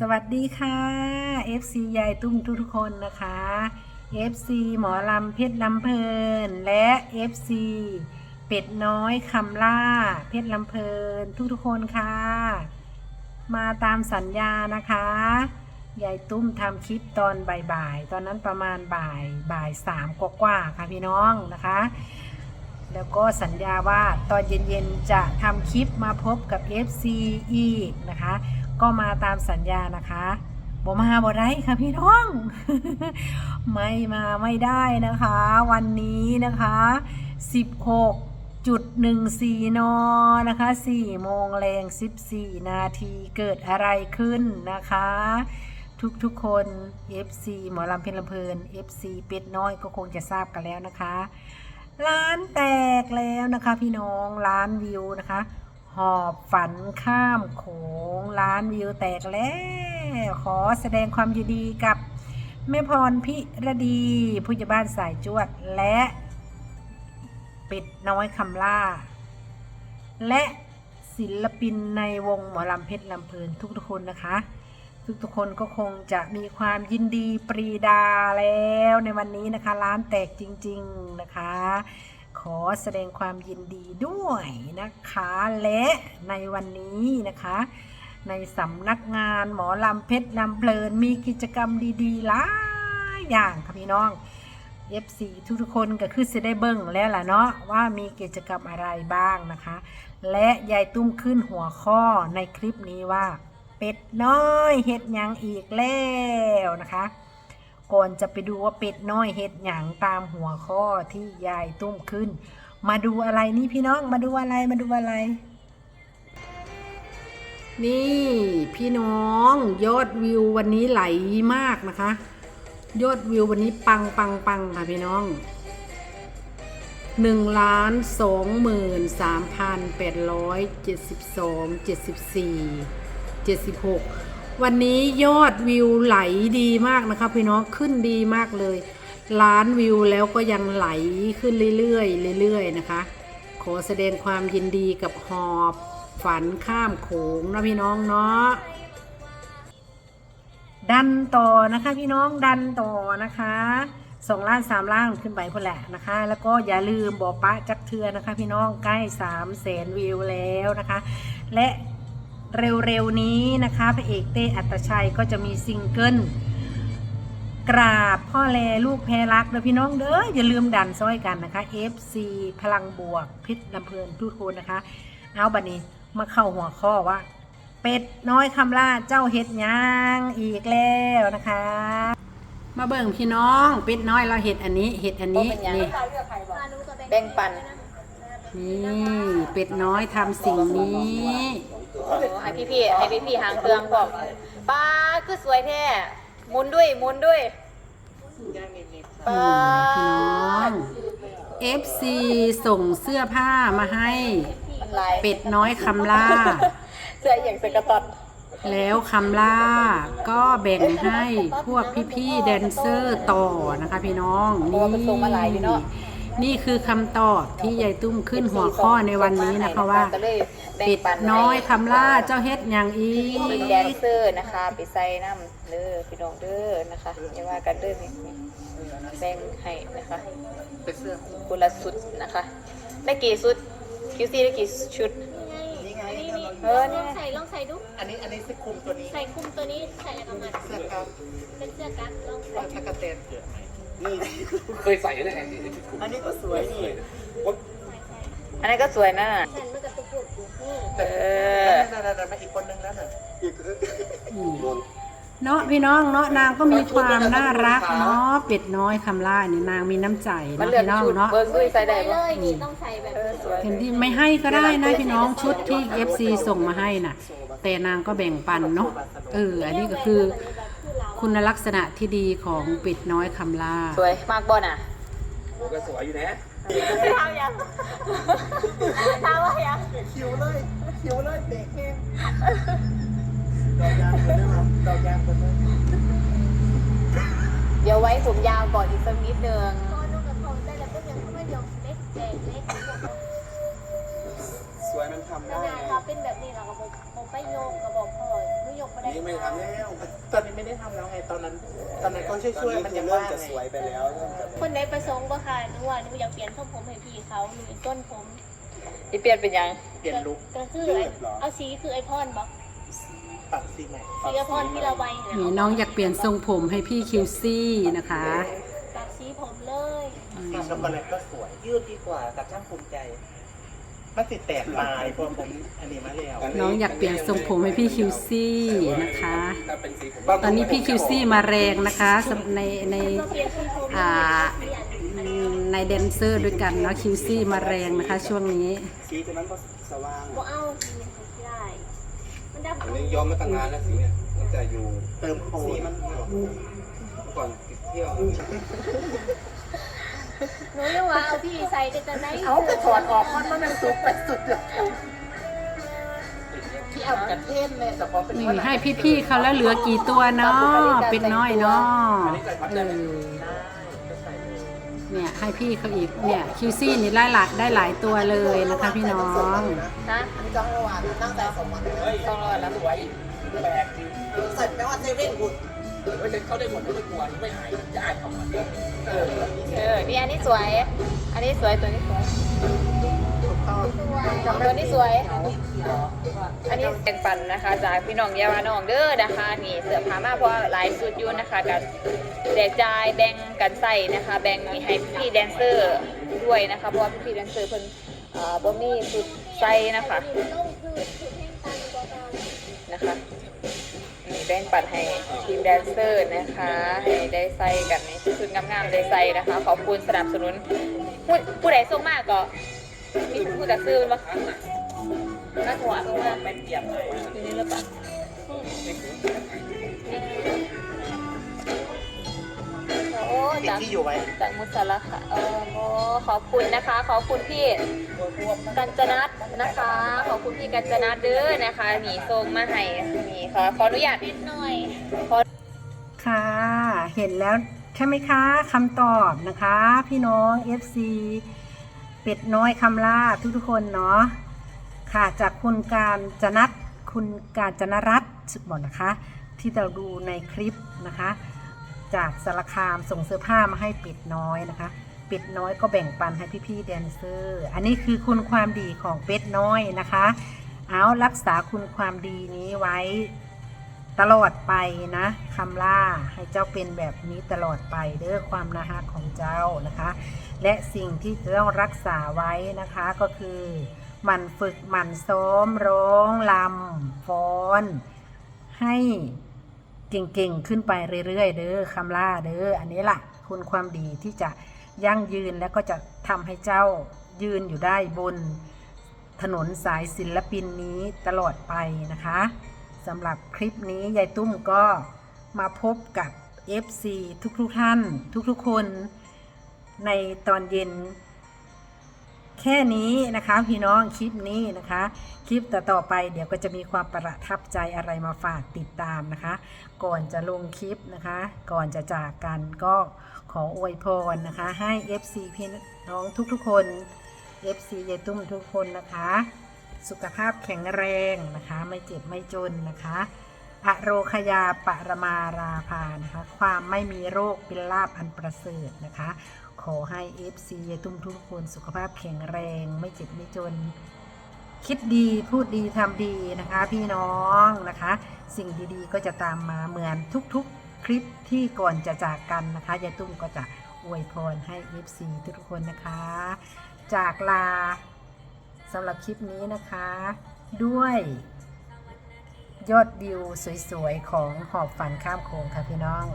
สวัสดีค่ะ FC ยายตุ้มทุกทุกคนนะคะ FC หมอลำเพชรลำเพลิน และ FC เป็ดน้อยคำล่าเพชรลำเพลินทุกทุกๆคนค่ะ มาตามสัญญานะคะยายตุ้มทำคลิปตอนบ่ายๆ ตอนนั้นประมาณบ่ายบ่ายสามกว่าๆค่ะพี่น้องนะคะ แล้วก็สัญญาว่าตอนเย็นๆจะทำคลิปมาพบกับ FC อีกนะคะ ก็มาตามสัญญานะคะบ่มาบ่ได้ค่ะพี่น้อง ไม่มาไม่ได้นะคะ วันนี้นะคะ 16จุด14นนะคะ4โมงแรง14นาทีเกิดอะไรขึ้นนะคะ ทุกๆคน FC หมอลำเพลินลำเพลิน FC เป็ดน้อยก็คงจะทราบกันแล้วนะคะ ร้านแตกแล้วนะคะพี่น้องร้านวิวนะคะ หอบฝันข้ามโขงร้านวิวแตกแล้ว ขอแสดงความยินดีกับแม่พรพิรดีผู้ใหญ่บ้านสายจวดและเป็ดน้อยคำล่า และศิลปินในวงหมอลำเพชรลำเพลินทุกๆคนนะคะ ทุกๆคนก็คงจะมีความยินดีปรีดาแล้วในวันนี้นะคะ ร้านแตกจริง ๆนะคะ ขอแสดงความยินดีด้วยนะคะ และในวันนี้นะคะ ในสำนักงานหมอลำเพชรลำเพลินมีกิจกรรมดีๆหลายอย่างค่ะพี่น้อง FC ทุกๆคนก็คือจะได้เบิ่งแล้วล่ะเนาะว่ามีกิจกรรมอะไรบ้างนะคะ และยายตุ้มขึ้นหัวข้อในคลิปนี้ว่า เป็ดน้อยเห็ดยังอีกแล้วนะคะ ก่อนจะไปดูว่าเป็ดน้อยเห็ดหยังตามหัวข้อที่ยายตุ้มขึ้น มาดูอะไรนี่พี่น้องมาดูอะไรมาดูอะไร นี่พี่น้องยอดวิววันนี้ไหลมากนะคะ ยอดวิววันนี้ปังปังปังค่ะพี่น้องหนึ่งล้านสองหมื่นสามพันแปดร้อยเจ็ดสิบสองเจ็ดสิบสี่เจ็ดสิบหก วันนี้ยอดวิวไหลดีมากนะคะพี่น้องขึ้นดีมากเลย ล้านวิวแล้วก็ยังไหลขึ้นเรื่อยๆเรื่อยๆนะคะ ขอแสดงความยินดีกับหอบฝันข้ามโขงนะพี่น้องเนาะดันต่อนะคะพี่น้องดันต่อนะคะสองล้านสามล้านขึ้นไปพอแหละนะคะ แล้วก็อย่าลืมบอกปะจักเทือนะคะ พี่น้องใกล้สามแสนวิวแล้วนะคะ และ เร็วๆนี้นะคะพระเอกเต้อัตชัยก็จะมีซิงเกิลกราบพ่อแลลูกแพรรักเด้อพี่น้องเด้ออย่าลืมดันซ้อยกันนะคะ FC พลังบวกพิษลำเพลินทุกคนนะคะ เอาบัดนี้มาเข้าหัวข้อว่า เป็ดน้อยคำล่าเจ้าเห็ดหยางอีกแล้วนะคะ มาเบิ่งพี่น้อง เป็ดน้อยเราเห็ดอันนี้เห็ดอันนี้นี่แบ่งปัน นี่เป็ดน้อยทำสิ่งนี้โอ้ให้พี่พี่ๆให้พี่พี่ๆหางเครื่องบอกป้าคือสวยแท้หมุนด้วยหมุนด้วยอืมพี่น้อง FC ส่งเสื้อผ้ามาให้ มันลายเป็ดน้อยคำล่า เสื้ออย่างสกระตอดแล้วคำล่าก็แบ่งให้พวกพี่ๆแดนเซอร์ต่อนะคะพี่น้อง เพราะว่ามันส่งมาหลายอยู่เนาะ นี่คือคำตอบที่ยายตุ้มขึ้นหัวข้อในวันนี้นะคะว่าก็เลยแบ่งเป็ดปันน้อยให้คำล่าเจ้าเฮ็ดอย่างอีทีมแดนเซอร์นะคะไปใส่น้ำเด้อพี่น้องเด้อนะคะอย่าว่ากันเด้อนี่แบ่งให้นะคะเป็นเสื้อคนละชุดนะคะได้กี่ชุดคิวซี่ได้กี่ชุดนี่ไงนี่นี่เออนี่ลองใส่ลองใส่ดู อันนี้อันนี้คือคุมตัวนี้ ใส่คลุมตัวนี้ใส่อะไรประมาณเสื้อกั๊กเป็นเสื้อกั๊กลองใส่ตะกะเตน นี่ เคยใส่นะแอนนี่อันนี้ก็สวยนี่ อันนั้นก็สวยนะฉันมันกับตุกตุกนี่เออนั่นนั่นนั่นมาอีกคนนึงแล้วน่ะเนาะพี่น้องเนาะนางก็มีความน่ารักเนาะเป็ดน้อยคำล่านี่นางมีน้ำใจมันเนาะเลือกพี่น้องชุดเนาะเบิร์ดด้วยใส่ได้ใส่เลปะยนี่ต้องใส่แบบเออสวยเห็นที่ไม่ให้ก็ได้นะพี่น้องชุดที่ FC ส่งมาให้น่ะ แต่นางก็แบ่งปันเนาะเอออันนี้ก็คือ คุณลักษณะที่ดีของเป็ดน้อยคำล่า สวยมากบอลอะผมก็สวยอยู่นะทำยังทำว่ายังคิวเลยคิวเลยเบรกแห้งดอกยางคนนึงครับดอกยางคนนึงเดี๋ยวไว้ผมยาวก่อนอีกสักนิดนึงตอนนุ่งกับทองได้แล้วก็ยังไม่ยอมเล็กแดงเล็กสวยมันทำแล้ได้วงานเขาเป็นแบบนี้เราก็บอกบอกไปโยกก็บอกพ่อหนูโย กไม่ได้นี่ไม่ทำแล้วตอนนี้ไม่ได้ทำแล้วไงตอนนั้น ตอนนั้นก็ช่วยช่วยๆมันยังว่างไงคนไหนประสงค์บ่ค่ะหนูว่าหนูอยากเปลี่ยนทรงผมให้พี่เขาหนูเป็นต้นผมที่เปลี่ยนเป็นหยังเปลี่ยนลุคก็คือไอ้เอาสีคือไอพอนบอกปรับสีใหม่สีไอพอนที่เราไว้เยนี่น้องอยากเปลี่ยนทรงผมให้พี่คิวซี่นะคะ ปรับสีผมเลย สีช็อกโกแลตก็สวยยืดดีกว่ากับช่างภูมิใจ มันติดแตกลายเพราะผมอันนี้มาแล้วน้องอยากเปลี่ยนทรงผมให้พี่คิวซี่นะคะถ้าเป็นสีผมตอนนี้พี่คิวซี่มาแรงนะคะสำในในก็เปลี่ยนสีผมอ่าในแดนเซอร์ด้วยกันเนาะคิวซี่มาแรงนะคะ ช่วงนี้สีตัวนั้นก็สว่างบ่เอาสีมันได้มันดับอันนี้ย้อมมาตั้งนานแล้วสีเนี่ยตั้งแต่อยู่เติมโสีมันเมื่อก่อนเที่ยว หนูเรียกว่าเอาพี่ใส่แต่จะได้เอาไปถอดออกมันมันเป็นสุดไปสุดเลยที่เอากระเทศเลยแต่พอเป็นนี่ให้พี่ๆเขาแล้วเหลือกี่ตัวเนาะเป็นน้อยเนาะเออเนี่ยให้พี่เขาอีกเนี่ยคิวซี่นี่ได้หลายได้หลายตัวเลยนะคะพี่น้องนะอันนี้จ้องระหว่างตั้งแต่สองวันต้องรอแล้วสวยแปลกดีใส่ไปว่าเซเว่น หุ่นไม่ใช่เขาได้หมดไม่กลัวไม่หายจะอายเขาเออเออนี่อันนี้สวย อันนี้สวยตัวนี้สวยถูกต้องตัวนี้สวย อันนี้แบ่งปันนะคะ จากพี่น้องเยาวาน้องเด้อนะคะนี่เสื้อผ้ามาเพราะว่าหลายสุดอยุ่นนะคะกับแจกจ่ายแบ่งกันใส่นะคะ แบ่งมีให้พี่แดนเซอร์ด้วยนะคะเพราะว่าพี่แดนเซอร์เพิ่นเอ่อบ่มีสุดใส่นะคะต้องคือคือแห้งตามกว่ากันนะคะนี่ แบ่งปัดให้ทีมแดนเซอร์นะคะให้ได้ใส่กันในชุดงามๆได้ใส่นะคะ ขอบคุณสนับสนุนผู้ผู้ใดส่งมากก็มีผู้จัดซื้อมาน่าถวายมากเป็นเกียมเลยทีนี้หรือเปล่า จากที่อยู่ไว้จากมุสละค่ะเออโอ้ขอบคุณนะคะ ขอบคุณพี่กัญจนัทนะคะ ขอบคุณพี่กัญจนัทเด้อนะคะหนีส่งมาให้นี่ขอขออนุญาตนิดหน่อยค่ะ เห็นแล้วใช่ไหมคะคำตอบนะคะ พี่น้อง FC เป็ดน้อยคำล่าทุกๆคนเนาะค่ะจากคุณการจนัทคุณการจนรัตน์บอกนะคะ ที่เราดูในคลิปนะคะ จากสารคามส่งเสื้อผ้ามาให้ป็ดน้อยนะคะป็ดน้อยก็แบ่งปันให้พี่ๆแดนเซอร์ อันนี้คือคุณความดีของเป็ดน้อยนะคะ เอารักษาคุณความดีนี้ไว้ตลอดไปนะคำล่าให้เจ้าเป็นแบบนี้ตลอดไปเด้อความนาฮักของเจ้านะคะ และสิ่งที่จะต้องรักษาไว้นะคะก็คือมันฝึกมันซ้อมร้องลำฟ้อนให้ เก่งๆ ขึ้นไปเรื่อยๆ เด้อคำล่าเด้ออันนี้ล่ะ คุณความดีที่จะยั่งยืนและก็จะทำให้เจ้ายืนอยู่ได้บนถนนสายศิลปินนี้ตลอดไปนะคะสำหรับคลิปนี้ยายตุ้มก็มาพบกับ FC ทุกๆท่าน ทุกๆคนในตอนเย็น แค่นี้นะคะพี่น้องคลิปนี้นะคะ คลิปต่อๆไปเดี๋ยวก็จะมีความประทับใจอะไรมาฝากติดตามนะคะ ก่อนจะลงคลิปนะคะ ก่อนจะจากกันก็ขออวยพรนะคะ ให้ FC พี่น้องทุกๆคน FC ยายตุ้มทุกคนนะคะ สุขภาพแข็งแรงนะคะ ไม่เจ็บไม่จนนะคะอโรคยาปรมาราภานะคะ ความไม่มีโรคเป็นลาบอันประเสริฐนะคะ ขอให้ FC ยายตุ้มทุกคนสุขภาพแข็งแรง ไม่เจ็บไม่จน คิดดีพูดดีทำดีนะคะ พี่น้องนะคะ สิ่งดีๆก็จะตามมาเหมือนทุกๆคลิปที่ก่อนจะจากกันนะคะยายตุ้มก็จะอวยพรให้ FC ทุกคนนะคะ จากลาสำหรับคลิปนี้นะคะ ด้วยยอดวิวสวยๆ ของหอบฝันข้ามโขงค่ะพี่น้อง